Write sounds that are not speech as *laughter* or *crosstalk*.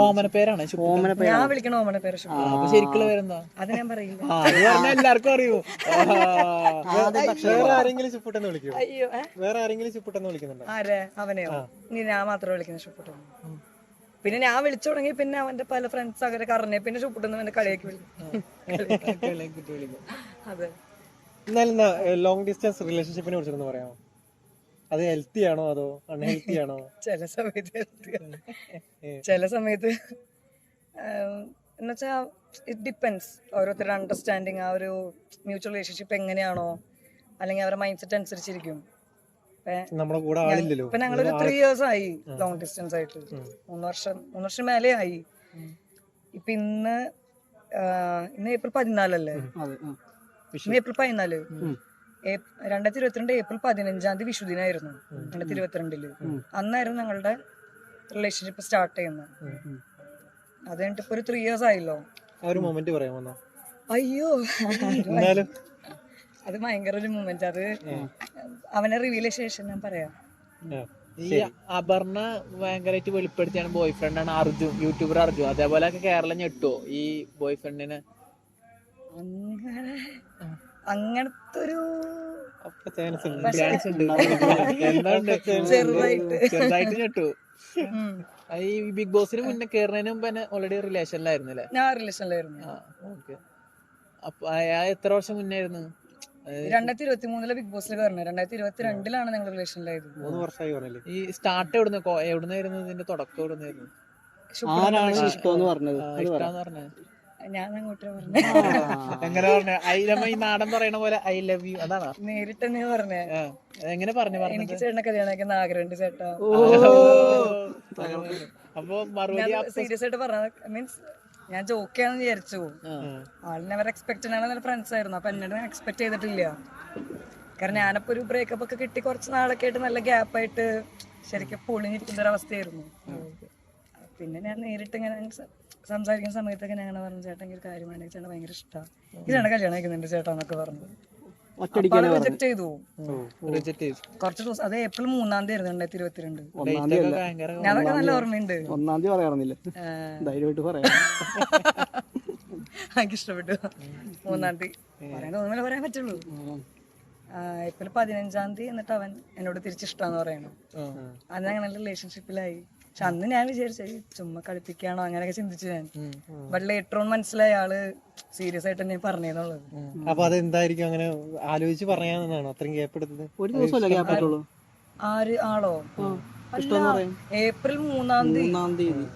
ഓമന പേരാണ്? ഞാൻ വിളിക്കണ ഓമന പേര് ശരിക്കുള്ള പേരെന്താ? അത് ഞാൻ പറയില്ല എല്ലാവർക്കും അറിയൂ. വേറെ ആരെങ്കിലും ചുപ്പുട്ടെന്ന് വിളിക്കും അയ്യോ വേറെ ആരെങ്കിലും ചുപ്പുട്ടെന്ന് വിളിക്കുന്നുണ്ടോ? ആരെ? അവനെയോ? നീ ഞാൻ മാത്രം വിളിക്കുന്ന ഷുപ്പുട്ടു പിന്നെ ഞാൻ വിളിച്ചു തുടങ്ങി പിന്നെ അവന്റെ പല ഫ്രണ്ട്സ് അങ്ങനെ കറന്നെ പിന്നെ ചുപ്പുട്ടെന്ന് അവന്റെ കളിയാക്കി വിളിക്കും. അതെ. എന്നാലും ലോങ് ഡിസ്റ്റൻസ് റിലേഷൻഷിപ്പിനെ കുറിച്ചൊന്ന് പറയാമോ? അത് ഹെൽത്തി ആണോ അതോ അൺഹെൽത്തി ആണോ? *laughs* ചില സമയത്ത് ഹെൽത്തി ചില സമയത്ത് എന്നുവെച്ചാ ഇറ്റ് ഡിപ്പെൻസ് ഓരോരുത്തരുടെ അണ്ടർസ്റ്റാൻഡിങ് ആ ഒരു മ്യൂച്വൽ റിലേഷൻഷിപ്പ് എങ്ങനെയാണോ അല്ലെങ്കിൽ അവരുടെ മൈൻഡ് സെറ്റ് അനുസരിച്ചിരിക്കും. ഇപ്പൊ നമ്മുടെ കൂടെ ആളില്ലല്ലോ. ഇപ്പൊ ഞങ്ങളൊരു ത്രീ ഇയേഴ്സ് ആയി ലോങ് ഡിസ്റ്റൻസ് ആയിട്ട്. മൂന്ന് വർഷം മൂന്ന് വർഷം മേലെ ആയി ഇപ്പൊ ഇന്ന് ഇന്ന് ഏപ്രിൽ പതിനാലല്ലേ. ഇന്ന് ഏപ്രിൽ പതിനാല്. രണ്ടായിരത്തി ഇരുപത്തിരണ്ട് ഏപ്രിൽ പതിനഞ്ചാം തീയതി വിഷുദിനായിരുന്നു. രണ്ടായിരത്തി ഇരുപത്തിരണ്ടിൽ അന്നായിരുന്നു ഞങ്ങളുടെ റിലേഷൻഷിപ്പ് സ്റ്റാർട്ട് ചെയ്യുന്നത്. അത് കഴിഞ്ഞിട്ട് ഇപ്പൊ ഒരു ത്രീ ഇയേഴ്സ് ആയല്ലോ. ഒരു മൊമെന്റ് പറയാമോ അയ്യോ. അത് ഭയങ്കര ഒരു മൂമെന്റ് അത് അവനെ റിവീൽ ശേഷം ഞാൻ പറയാം. ഈ അപർണ ഭയങ്കരമായിട്ട് വെളിപ്പെടുത്തിയാണ് ബോയ് ഫ്രണ്ടാണ് അർജുൻ യൂട്യൂബർ അർജുൻ. അതേപോലെ കേരളം ഞെട്ടുവോ ഈ ബോയ് ഫ്രണ്ടിനെ അങ്ങനെ അങ്ങനത്തെ ഒരു ചെറുതായിട്ട്. ഈ ബിഗ് ബോസിന് മുന്നേ കേറുന്നതിന് മുമ്പ് തന്നെ ഓൾറെഡി റിലേഷനിലായിരുന്നു അല്ലേ? ഞാൻ റിലേഷനിലായിരുന്നു ഓക്കെ അപ്പൊ ആ എത്ര വർഷം മുന്നേ ആയിരുന്നു? രണ്ടായിരത്തി ഇരുപത്തി മൂന്നിലെ ബിഗ് ബോസിൽ കയറുന്നത് രണ്ടായിരത്തി ഇരുപത്തി രണ്ടിലാണ് ഞങ്ങൾ റിലേഷനിലായത് മൂന്ന് വർഷമായി പറഞ്ഞില്ലേ ഈ സ്റ്റാർട്ട് എവിടുന്ന്? എവിടുന്നായിരുന്നു ഇതിന്റെ തുടക്കം എവിടുന്നായിരുന്നു? ആരാണ് ഇഷ്ടം എന്ന് പറഞ്ഞത്. ഞാൻ അങ്ങോട്ട് പറഞ്ഞു. എങ്ങനെ പറഞ്ഞു ഐ ലവ് ഈ നാടൻ പറയണ പോലെ ഐ ലവ് യു. അതാണ്? നേരിട്ട് തന്നെ പറഞ്ഞേ. എങ്ങനെ പറഞ്ഞു എനിക്ക് ചേട്ടനെ കല്യാണം ആഗ്രഹമുണ്ട് ചേട്ടാ. അപ്പൊ മറുപടി സീരിയസ് ആയിട്ട് പറഞ്ഞ മീൻസ് ഞാൻ ജോക്കിയാന്ന് വിചാരിച്ചു. ആളിനെ അവർ എക്സ്പെക്ട് നല്ല ഫ്രണ്ട്സ് ആയിരുന്നു. അപ്പൊ എന്നോട് എക്സ്പെക്ട് ചെയ്തിട്ടില്ല. കാരണം ഞാനപ്പോ ഒരു ബ്രേക്കപ്പ് ഒക്കെ കിട്ടി കുറച്ച് നാളൊക്കെ ആയിട്ട് നല്ല ഗ്യാപ്പ് ആയിട്ട് ശരിക്കും പൊളിഞ്ഞിരിക്കുന്ന ഒരു അവസ്ഥയായിരുന്നു. പിന്നെ ഞാൻ നേരിട്ട് ഇങ്ങനെ സംസാരിക്കുന്ന സമയത്തൊക്കെ ഞങ്ങൾ അങ്ങനെ പറഞ്ഞു ചേട്ടൻ എനിക്ക് ഒരു കാര്യം വേണമെങ്കിൽ ചേട്ടൻ ഭയങ്കര ഇഷ്ടമാണ് ഇതാണ് കല്യാണം കഴിക്കുന്നുണ്ട് ചേട്ടാ എന്നൊക്കെ പറഞ്ഞു. റിജക്ട് ചെയ്തു. കുറച്ച് ദിവസം അത് ഏപ്രിൽ മൂന്നാം തീയതി ആയിരുന്നു രണ്ടായിരത്തി ഇരുപത്തിരണ്ട്. അതൊക്കെ നല്ല ഓർമ്മയുണ്ട്. ഒന്നാം തീയതി പറയാറുന്നില്ല. ധൈര്യമായിട്ട് പറയാം. എനിക്ക് ഇഷ്ടപ്പെട്ടു. മൂന്നാം തീയതി. പറയാൻ തോന്നുന്നില്ല പറയാൻ പറ്റുള്ളൂ. ഏപ്രിൽ പതിനഞ്ചാം തീയതി എന്നിട്ട് അവൻ എന്നോട് തിരിച്ചിഷ്ടാന്ന് പറയണം. അന്ന് അങ്ങനെ റിലേഷൻഷിപ്പിലായി പക്ഷെ അന്ന് ഞാൻ വിചാരിച്ചു "ഏയ് ചുമ്മാ കളിപ്പിക്കാണോ അങ്ങനെയൊക്കെ ചിന്തിച്ചു ഞാൻ. ബട്ട് ലേറ്റർ ഓൺ മനസ്സിലായി ആൾ സീരിയസ് ആയിട്ട് തന്നെ പറഞ്ഞേന്നുള്ളത് അപ്പൊ അതെന്തായിരിക്കും അങ്ങനെ ആലോചിച്ച് പറയാന്നാണോ അത്രയും ഗ്യാപ്പ് എടുത്തത്? ഒരു ദിവസമല്ല ഗ്യാപ്പ് പറ്റുള്ളൂ ആര്? ആളോ? ഏപ്രിൽ മൂന്നാം തീയതി.